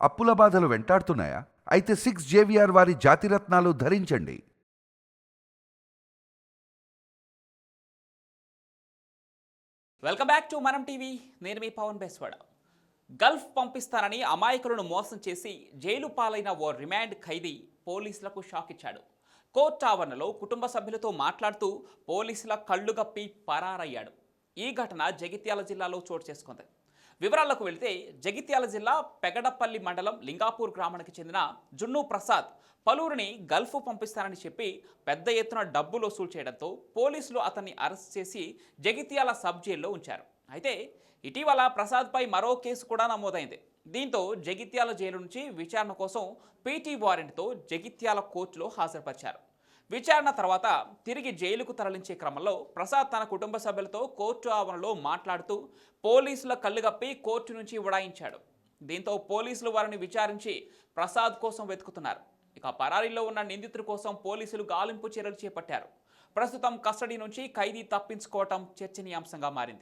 అప్పుల బాధలు వెంటాడుతున్నాయా? అయితే సిక్స్ జేవిఆర్ వారి జాతిరత్నాలు ధరించండి. వెల్కమ్ బ్యాక్ టు మనం టీవీ నేను మీ పవన్ బెస్వాడ. గల్ఫ్ పంపిస్తానని అమాయకులను మోసం చేసి జైలు పాలైన ఓ రిమాండ్ ఖైదీ పోలీసులకు షాక్ ఇచ్చాడు. కోర్టు ఆవరణలో కుటుంబ సభ్యులతో మాట్లాడుతూ పోలీసుల కళ్ళు గప్పి పరారయ్యాడు. ఈ ఘటన జగిత్యాల జిల్లాలో చోటు చేసుకుంది. వివరాలకు వెళితే జగిత్యాల జిల్లా పెగడపల్లి మండలం లింగాపూర్ గ్రామానికి చెందిన జున్ను ప్రసాద్ పలువురిని గల్ఫ్ పంపిస్తానని చెప్పి పెద్ద ఎత్తున డబ్బులు వసూలు చేయడంతో పోలీసులు అతన్ని అరెస్ట్ చేసి జగిత్యాల సబ్ జైల్లో ఉంచారు. అయితే ఇటీవల ప్రసాద్పై మరో కేసు కూడా నమోదైంది. దీంతో జగిత్యాల జైలు నుంచి విచారణ కోసం పీటీ వారెంట్తో జగిత్యాల కోర్టులో హాజరుపరిచారు. విచారణ తర్వాత తిరిగి జైలుకు తరలించే క్రమంలో ప్రసాద్ తన కుటుంబ సభ్యులతో కోర్టు ఆవరణలో మాట్లాడుతూ పోలీసుల కళ్ళుగప్పి కోర్టు నుంచి ఉడాయించాడు. దీంతో పోలీసులు వారిని విచారించి ప్రసాద్ కోసం వెతుకుతున్నారు. ఇక పరారీలో ఉన్న నిందితుడి కోసం పోలీసులు గాలింపు చర్యలు చేపట్టారు. ప్రస్తుతం కస్టడీ నుంచి ఖైదీ తప్పించుకోవటం చర్చనీయాంశంగా మారింది.